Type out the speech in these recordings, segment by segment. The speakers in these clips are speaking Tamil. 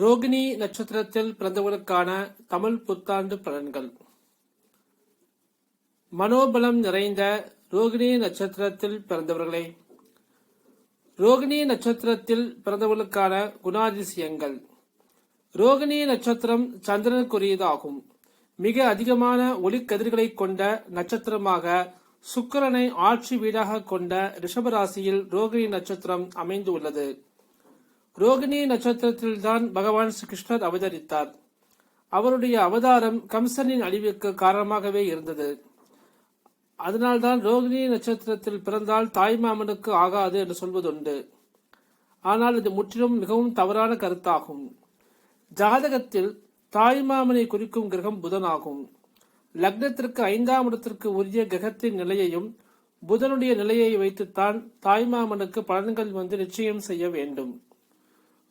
ரோகிணி நட்சத்திரத்தில் பிறந்தவர்களுக்கான தமிழ் புத்தாண்டு பலன்கள். மனோபலம் நிறைந்த ரோகிணி நட்சத்திரத்தில் பிறந்தவர்களே ரோகிணி நட்சத்திரத்தில் பிறந்தவர்களுக்கான குணாதிசயங்கள். ரோகிணி நட்சத்திரம் சந்திரனுக்குரியதாகும். மிக அதிகமான ஒளிக்கதிர்களை கொண்ட நட்சத்திரமாக சுக்கிரனை ஆட்சி வீடாக கொண்ட ரிஷபராசியில் ரோகிணி நட்சத்திரம் அமைந்து உள்ளது ரோகிணி நட்சத்திரத்தில்தான் பகவான் ஸ்ரீ கிருஷ்ணர் அவதரித்தார். அவருடைய அவதாரம் கம்சனின் அழிவுக்கு காரணமாகவே இருந்தது. அதனால்தான் ரோகிணி நட்சத்திரத்தில் பிறந்தால் தாய்மாமனுக்கு ஆகாது என்று சொல்வதுண்டு. ஆனால் இது முற்றிலும் மிகவும் தவறான கருத்தாகும். ஜாதகத்தில் தாய்மாமனை குறிக்கும் கிரகம் புதனாகும். லக்னத்திற்கு ஐந்தாம் இடத்திற்கு உரிய கிரகத்தின் நிலையையும் புதனுடைய நிலையை வைத்துத்தான் தாய்மாமனுக்கு பலன்கள் வந்து நிச்சயம் செய்ய வேண்டும்.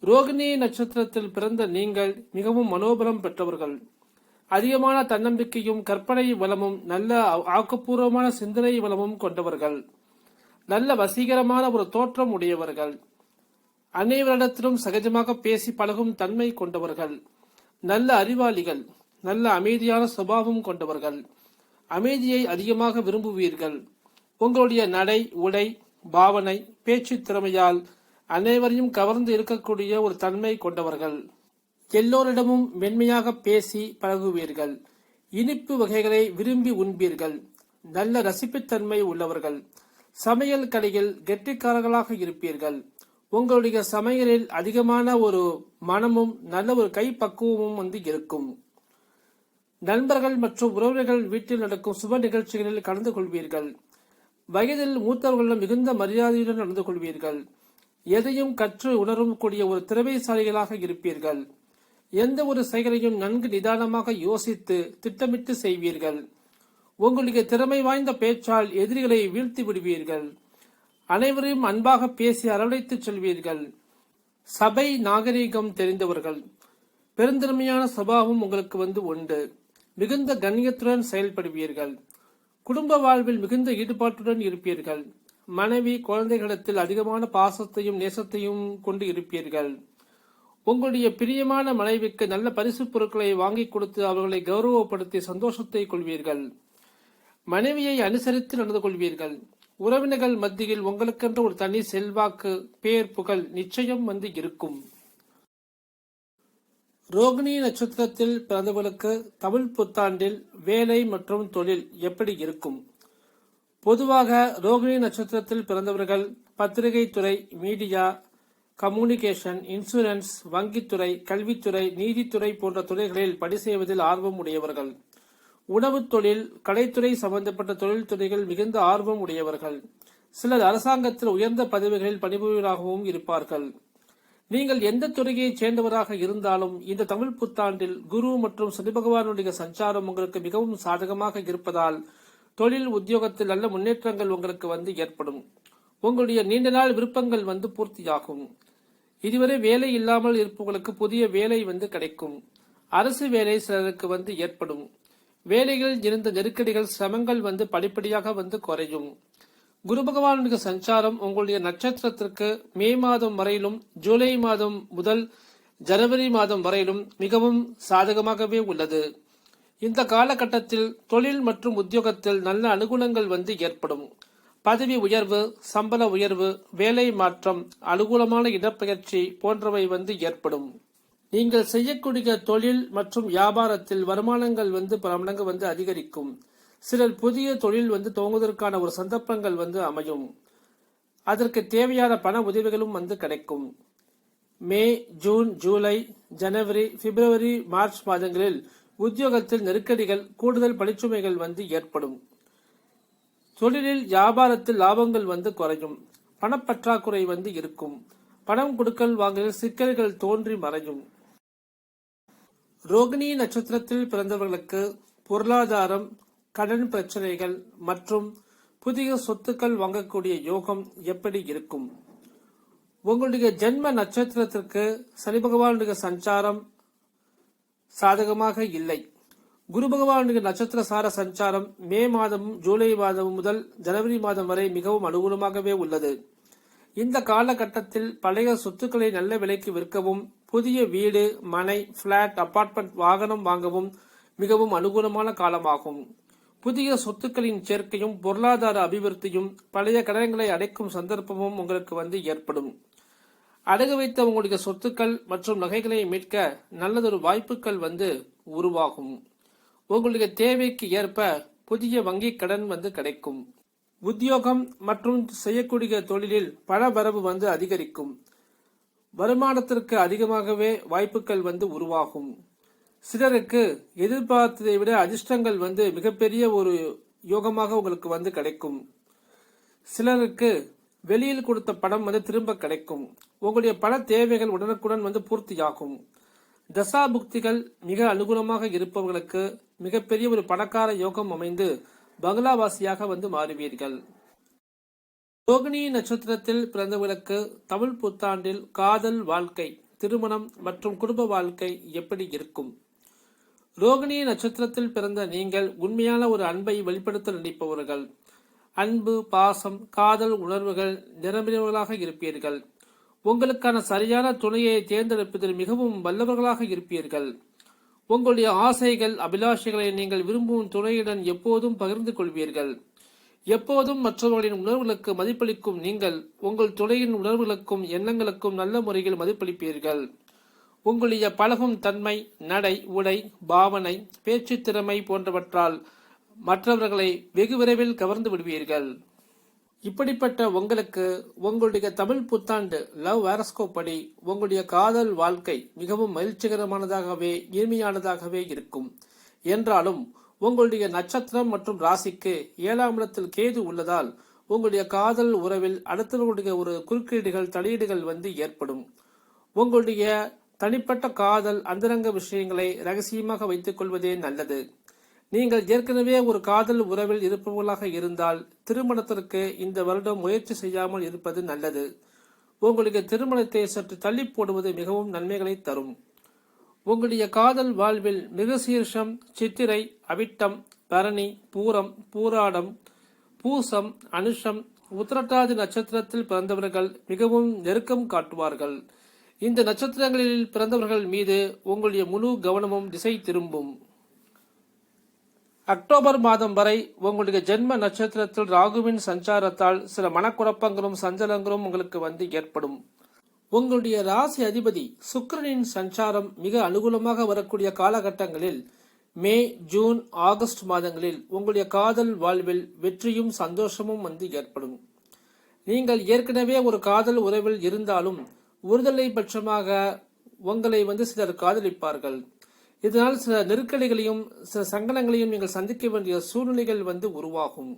ரோகிணி நட்சத்திரத்தில் பிறந்த நீங்கள் மிகவும் மனோபலம் பெற்றவர்கள். அதிகமான தன்னம்பிக்கையும் கற்பனை வளமும் நல்ல ஆக்கப்பூர்வமான சிந்தனை வளமும் கொண்டவர்கள். நல்ல வசீகரமான ஒரு தோற்றம் உடையவர்கள். அனைவரிடத்திலும் சகஜமாக பேசி பழகும் தன்மை கொண்டவர்கள். நல்ல அறிவாளிகள் நல்ல அமைதியான சுபாவம் கொண்டவர்கள். அமைதியை அதிகமாக விரும்புவீர்கள். உங்களுடைய நடை உடை பாவனை பேச்சு திறமையால் அனைவரையும் கவர்ந்து இருக்கக்கூடிய ஒரு தன்மை கொண்டவர்கள். எல்லோரிடமும் மென்மையாக பேசி பழகுவீர்கள். இனிப்பு வகைகளை விரும்பி உண்பீர்கள். நல்ல ரசிப்புத்தன்மை உள்ளவர்கள். சமையல் கடையில் கெட்டிக்காரர்களாக இருப்பீர்கள். உங்களுடைய சமையலில் அதிகமான ஒரு மனமும் நல்ல ஒரு கைப்பக்குவமும் வந்து இருக்கும். நண்பர்கள் மற்றும் உறவினர்கள் வீட்டில் நடக்கும் சுப நிகழ்ச்சிகளில் கலந்து கொள்வீர்கள். வயதில் மூத்தவர்களிடம் மிகுந்த மரியாதையுடன் நடந்து கொள்வீர்கள். எதையும் கற்று உணரும் கூடிய ஒரு திறமைசாலிகளாக இருப்பீர்கள். எந்த ஒரு செயலையும் நன்கு நிதானமாக யோசித்து திட்டமிட்டு செய்வீர்கள். உங்களுடைய திறமை வாய்ந்த பேச்சால் எதிரிகளை வீழ்த்தி விடுவீர்கள். அனைவரையும் அன்பாக பேசி அரவணைத்து செல்வீர்கள். சபை நாகரீகம் தெரிந்தவர்கள். பெருந்திறமையான சுபாவம் உங்களுக்கு வந்து உண்டு. மிகுந்த கண்ணியத்துடன் செயல்படுவீர்கள். குடும்ப வாழ்வில் மிகுந்த ஈடுபாட்டுடன் இருப்பீர்கள். மனைவி குழந்தைகளிடத்தில் அதிகமான பாசத்தையும் நேசத்தையும் கொண்டு இருப்பீர்கள். உங்களுடைய பிரியமான மனைவிக்கு நல்ல பரிசு பொருட்களை வாங்கி கொடுத்து அவர்களை கௌரவப்படுத்தி சந்தோஷத்தை கொள்வீர்கள். மனைவியை அனுசரித்து நடந்து கொள்வீர்கள். உறவினர்கள் மத்தியில் உங்களுக்கென்று ஒரு தனி செல்வாக்கு பேர் புகழ் நிச்சயம் வந்து இருக்கும். ரோகிணி நட்சத்திரத்தில் பிறந்தவர்களுக்கு தமிழ் புத்தாண்டில் வேலை மற்றும் தொழில் எப்படி இருக்கும்? பொதுவாக ரோகிணி நட்சத்திரத்தில் பிறந்தவர்கள் பத்திரிகை துறை மீடியா கம்யூனிகேஷன் இன்சூரன்ஸ் வங்கித்துறை கல்வித்துறை நீதித்துறை போன்ற துறைகளில் பணி செய்வதில் ஆர்வம் உடையவர்கள். உணவுத் தொழில் கலைத்துறை சம்பந்தப்பட்ட தொழில் துறைகள் மிகுந்த ஆர்வம் உடையவர்கள். சிலர் அரசாங்கத்தில் உயர்ந்த பதவிகளில் பணிபுரிவராகவும் இருப்பார்கள். நீங்கள் எந்த துறையைச் சேர்ந்தவராக இருந்தாலும் இந்த தமிழ் புத்தாண்டில் குரு மற்றும் சனி பகவானுடைய சஞ்சாரம் உங்களுக்கு மிகவும் சாதகமாக இருப்பதால் தொழில் உத்தியோகத்தில் நல்ல முன்னேற்றங்கள் உங்களுக்கு வந்து ஏற்படும். உங்களுடைய நீண்ட நாள் விருப்பங்கள் வந்து பூர்த்தியாகும். இதுவரை வேலை இல்லாமல் இருப்பவர்களுக்கு புதிய வேலை வந்து கிடைக்கும். அரசு வேலை சிலருக்கு வந்து ஏற்படும். வேலைகள் இருந்த நெருக்கடிகள் சிரமங்கள் வந்து படிப்படியாக வந்து குறையும். குரு பகவானுடைய சஞ்சாரம் உங்களுடைய நட்சத்திரத்திற்கு மே மாதம் வரையிலும் ஜூலை மாதம் முதல் ஜனவரி மாதம் வரையிலும் மிகவும் சாதகமாகவே உள்ளது. இந்த காலகட்டத்தில் தொழில் மற்றும் உத்தியோகத்தில் நல்ல அனுகூலங்கள் வந்து ஏற்படும். பதவி உயர்வு சம்பள உயர்வு வேலை மாற்றம் அனுகூலமான இடப்பெயர்ச்சி போன்றவை வந்து ஏற்படும். நீங்கள் செய்யக்கூடிய தொழில் மற்றும் வியாபாரத்தில் வருமானங்கள் வந்து பல மடங்கு வந்து அதிகரிக்கும். சிலர் புதிய தொழில் வந்து துவங்குவதற்கான ஒரு சந்தர்ப்பங்கள் வந்து அமையும். அதற்கு தேவையான பண உதவிகளும் வந்து கிடைக்கும். May June July January February March மாதங்களில் உத்தியோகத்தில் நெருக்கடிகள் கூடுதல் பணிச்சுமைகள் வந்து ஏற்படும். தொழிலில் வியாபாரத்தில் லாபங்கள் வந்து குறையும். பணப்பற்றாக்குறை வந்து இருக்கும். பணம் கொடுக்கல் வாங்கலில் சிக்கல்கள் தோன்றி மறையும். ரோகிணி நட்சத்திரத்தில் பிறந்தவர்களுக்கு பொருளாதாரம் கடன் பிரச்சனைகள் மற்றும் புதிய சொத்துக்கள் வாங்கக்கூடிய யோகம் எப்படி இருக்கும்? உங்களுடைய ஜென்ம நட்சத்திரத்திற்கு சனி பகவானுடைய சஞ்சாரம் சாதகமாக இல்லை. குரு பகவானுக்கு நட்சத்திர சார சஞ்சாரம் மே மாதமும் ஜூலை மாதமும் முதல் ஜனவரி மாதம் வரை மிகவும் அனுகூலமாகவே உள்ளது. இந்த காலகட்டத்தில் பழைய சொத்துக்களை நல்ல விலைக்கு விற்கவும் புதிய வீடு மனை பிளாட் அபார்ட்மெண்ட் வாகனம் வாங்கவும் மிகவும் அனுகூலமான காலமாகும். புதிய சொத்துக்களின் சேர்க்கையும் பொருளாதார அபிவிருத்தியும் பழைய கடன்களை அடைக்கும் சந்தர்ப்பமும் உங்களுக்கு வந்து ஏற்படும். அடகு வைத்த உங்களுடைய சொத்துக்கள் மற்றும் நகைகளை மீட்க நல்லதொரு வாய்ப்புகள் வந்து உருவாகும். உங்களுடைய தேவைக்கு ஏற்ப புதிய வங்கி கடன் வந்து கிடைக்கும். உத்தியோகம் மற்றும் செய்யக்கூடிய தொழிலில் பண வரவு வந்து அதிகரிக்கும். வருமானத்திற்கு அதிகமாகவே வாய்ப்புகள் வந்து உருவாகும். சிலருக்கு எதிர்பார்த்ததை விட அதிர்ஷ்டங்கள் வந்து மிகப்பெரிய ஒரு யோகமாக உங்களுக்கு வந்து கிடைக்கும். சிலருக்கு வெளியில் கொடுத்த படம் வந்து திரும்ப கிடைக்கும். உங்களுடைய பல தேவைகள் உடனுக்குடன் வந்து பூர்த்தியாகும். தசா புக்திகள் மிக அனுகூலமாக இருப்பவர்களுக்கு மிகப்பெரிய ஒரு பணக்கார யோகம் அமைந்து பங்களாவாசியாக வந்து மாறுவீர்கள். ரோகிணி நட்சத்திரத்தில் பிறந்தவர்களுக்கு தமிழ் புத்தாண்டில் காதல் வாழ்க்கை திருமணம் மற்றும் குடும்ப வாழ்க்கை எப்படி இருக்கும்? ரோகிணி நட்சத்திரத்தில் பிறந்த நீங்கள் உண்மையான ஒரு அன்பை வெளிப்படுத்த நினைப்பவர்கள். அன்பு பாசம் காதல் உணர்வுகள் நிரம்பினவர்களாக இருப்பீர்கள். உங்களுக்கான சரியான துணையை தேர்ந்தெடுப்பதில் மிகவும் வல்லவர்களாக இருப்பீர்கள். உங்களுடைய ஆசைகள் அபிலாஷைகளை நீங்கள் விரும்பும் துணையுடன் எப்போதும் பகிர்ந்து கொள்வீர்கள். எப்போதும் மற்றவர்களின் உணர்வுகளுக்கு மதிப்பளிக்கும் நீங்கள் உங்கள் துணையின் உணர்வுகளுக்கும் எண்ணங்களுக்கும் நல்ல முறையில் மதிப்பளிப்பீர்கள். உங்களுடைய பழகும் தன்மை நடை உடை பாவனை பேச்சு திறமை போன்றவற்றால் மற்றவர்களை வெகு விரைவில் கவர்ந்து விடுவீர்கள். இப்படிப்பட்ட உங்களுக்கு உங்களுடைய தமிழ் புத்தாண்டு லவ் வேரஸ்கோ படி உங்களுடைய காதல் வாழ்க்கை மிகவும் மகிழ்ச்சிகரமானதாகவே இனிமையானதாகவே இருக்கும். என்றாலும் உங்களுடைய நட்சத்திரம் மற்றும் ராசிக்கு ஏழாம் இடத்தில் கேது உள்ளதால் உங்களுடைய காதல் உறவில் அடுத்தவர்களுடைய ஒரு குறுக்கீடுகள் தலையீடுகள் வந்து ஏற்படும். உங்களுடைய தனிப்பட்ட காதல் அந்தரங்க விஷயங்களை ரகசியமாக வைத்துக் கொள்வதே நல்லது. நீங்கள் ஏற்கனவே ஒரு காதல் உறவில் இருப்பவர்களாக இருந்தால் திருமணத்திற்கு இந்த வருடம் முயற்சி செய்யாமல் இருப்பது நல்லது. உங்களுக்கு திருமணத்தை சற்று தள்ளி போடுவது மிகவும் நன்மைகளை தரும். உங்களுடைய காதல் வாழ்வில் மிருகசீர்ஷம் சித்திரை அவிட்டம் பரணி பூரம் பூராடம் பூசம் அனுஷம் உத்திரட்டாதி நட்சத்திரத்தில் பிறந்தவர்கள் மிகவும் நெருக்கம் காட்டுவார்கள். இந்த நட்சத்திரங்களில் பிறந்தவர்கள் மீது உங்களுடைய முழு கவனமும் திசை திரும்பும். அக்டோபர் மாதம் வரை உங்களுடைய ஜென்ம நட்சத்திரத்தில் ராகுவின் சஞ்சாரத்தால் சில மனக்குழப்பங்களும் சஞ்சலங்களும் உங்களுக்கு வந்து ஏற்படும். உங்களுடைய ராசி அதிபதி சுக்கிரனின் சஞ்சாரம் மிக அனுகூலமாக வரக்கூடிய காலகட்டங்களில் மே ஜூன் ஆகஸ்ட் மாதங்களில் உங்களுடைய காதல் வாழ்வில் வெற்றியும் சந்தோஷமும் வந்து ஏற்படும். நீங்கள் ஏற்கனவே ஒரு காதல் உறவில் இருந்தாலும் ஒருதலை பட்சமாக உங்களை வந்து சிலர் காதலிப்பார்கள். இதனால் சில நெருக்கடிகளையும் சில சங்கடங்களையும் நீங்கள் சந்திக்க வேண்டிய சூழ்நிலைகள் வந்து உருவாகும்.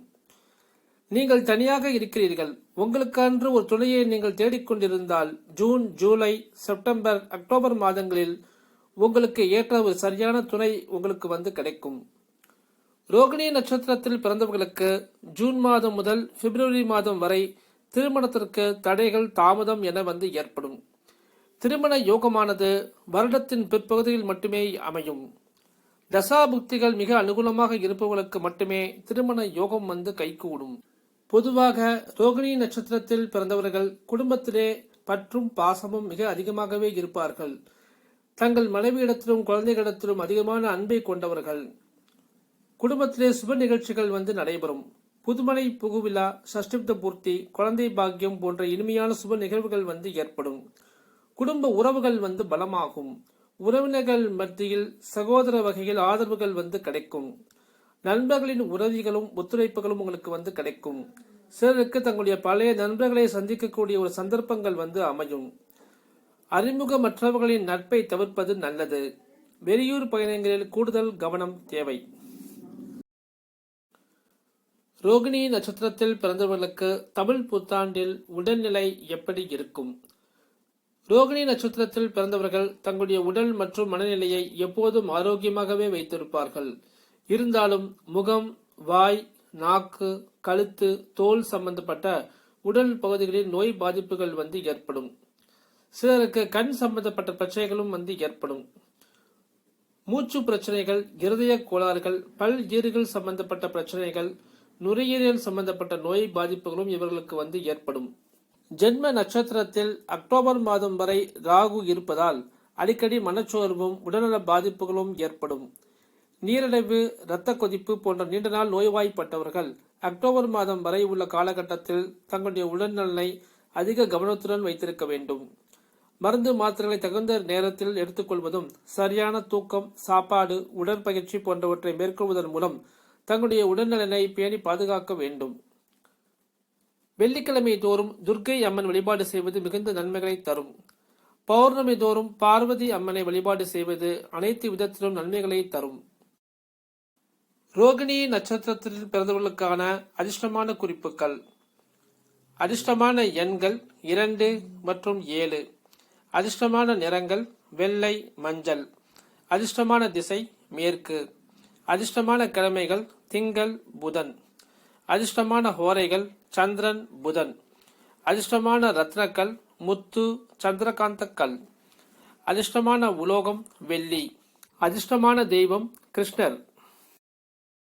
நீங்கள் தனியாக இருக்கிறீர்கள். உங்களுக்கென்று ஒரு துணையை நீங்கள் தேடிக்கொண்டிருந்தால் ஜூன் ஜூலை செப்டம்பர் அக்டோபர் மாதங்களில் உங்களுக்கு ஏற்ற ஒரு சரியான துணை உங்களுக்கு வந்து கிடைக்கும். ரோகிணி நட்சத்திரத்தில் பிறந்தவர்களுக்கு ஜூன் மாதம் முதல் பிப்ரவரி மாதம் வரை திருமணத்திற்கு தடைகள் தாமதம் என வந்து ஏற்படும். திருமண யோகமானது வருடத்தின் பிற்பகுதியில் மட்டுமே அமையும். தசாபுக்திகள் மிக அனுகூலமாக இருப்பவர்களுக்கு மட்டுமே திருமண யோகம் வந்து கைகூடும். பொதுவாக ரோகிணி நட்சத்திரத்தில் பிறந்தவர்கள் குடும்பத்திலே பற்றும் பாசமும் மிக அதிகமாகவே இருப்பார்கள். தங்கள் மனைவியிடத்திலும் குழந்தைகளிடத்திலும் அதிகமான அன்பை கொண்டவர்கள். குடும்பத்திலே சுப நிகழ்ச்சிகள் வந்து நடைபெறும். புதுமனை புகுவிழா சஷ்டிப்த பூர்த்தி குழந்தை பாக்கியம் போன்ற இனிமையான சுப நிகழ்வுகள் வந்து ஏற்படும். குடும்ப உறவுகள் வந்து பலமாகும். உறவினர்கள் மத்தியில் சகோதர வகையில் ஆதரவுகள் வந்து கிடைக்கும். நண்பர்களின் உதவிகளும் ஒத்துழைப்புகளும் உங்களுக்கு வந்து கிடைக்கும். சிலருக்கு தங்களுடைய பழைய நண்பர்களை சந்திக்கக்கூடிய ஒரு சந்தர்ப்பங்கள் வந்து அமையும். அறிமுகமற்றவர்களின் நட்பை தவிர்ப்பது நல்லது. வெளியூர் பயணங்களில் கூடுதல் கவனம் தேவை. ரோகிணி நட்சத்திரத்தில் பிறந்தவர்களுக்கு தமிழ் புத்தாண்டில் உடல்நிலை எப்படி இருக்கும்? ரோகிணி நட்சத்திரத்தில் பிறந்தவர்கள் தங்களுடைய உடல் மற்றும் மனநிலையை எப்போதும் ஆரோக்கியமாகவே வைத்திருப்பார்கள். இருந்தாலும் முகம் வாய் நாக்கு கழுத்து தோல் சம்பந்தப்பட்ட உடல் பகுதிகளில் நோய் பாதிப்புகள் வந்து ஏற்படும். சிலருக்கு கண் சம்பந்தப்பட்ட பிரச்சனைகளும் வந்து ஏற்படும். மூச்சு பிரச்சனைகள் இருதய கோளாறுகள் பல் ஈறுகள் சம்பந்தப்பட்ட பிரச்சனைகள் நுரையீரல் சம்பந்தப்பட்ட நோய் பாதிப்புகளும் இவர்களுக்கு வந்து ஏற்படும். ஜென்ம நட்சத்திரத்தில் அக்டோபர் மாதம் வரை ராகு இருப்பதால் அடிக்கடி மனச்சோர்வும் உடல்நல பாதிப்புகளும் ஏற்படும். நீரிழிவு இரத்த கொதிப்பு போன்ற நீண்ட நாள் நோய்வாய்ப்பட்டவர்கள் அக்டோபர் மாதம் வரை உள்ள காலகட்டத்தில் தங்களுடைய உடல்நலனை அதிக கவனத்துடன் வைத்திருக்க வேண்டும். மருந்து மாத்திரைகளை தகுந்த நேரத்தில் எடுத்துக்கொள்வதும் சரியான தூக்கம் சாப்பாடு உடற்பயிற்சி போன்றவற்றை மேற்கொள்வதன் மூலம் தங்களுடைய உடல்நலனை பேணி பாதுகாக்க வேண்டும். வெள்ளிக்கிழமை தோறும் துர்க்கை அம்மன் வழிபாடு செய்வது மிகுந்த நன்மைகளை தரும். பௌர்ணமி தோறும் பார்வதி அம்மனை வழிபாடு செய்வது அனைத்து விதத்திலும் நன்மைகளை தரும். ரோகிணி நட்சத்திரத்தில் பிறந்தவர்களுக்கான அதிர்ஷ்டமான குறிப்புகள். அதிர்ஷ்டமான எண்கள் இரண்டு மற்றும் ஏழு. அதிர்ஷ்டமான நிறங்கள் வெள்ளை மஞ்சள். அதிர்ஷ்டமான திசை மேற்கு. அதிர்ஷ்டமான கிழமைகள் திங்கள் புதன். அதிர்ஷ்டமான ஹோரைகள் சந்திரன் புதன். அதிர்ஷ்டமான ரத்னக்கல் முத்து சந்திரகாந்தக்கல். அதிர்ஷ்டமான உலோகம் வெள்ளி. அதிர்ஷ்டமான தெய்வம் கிருஷ்ணர்.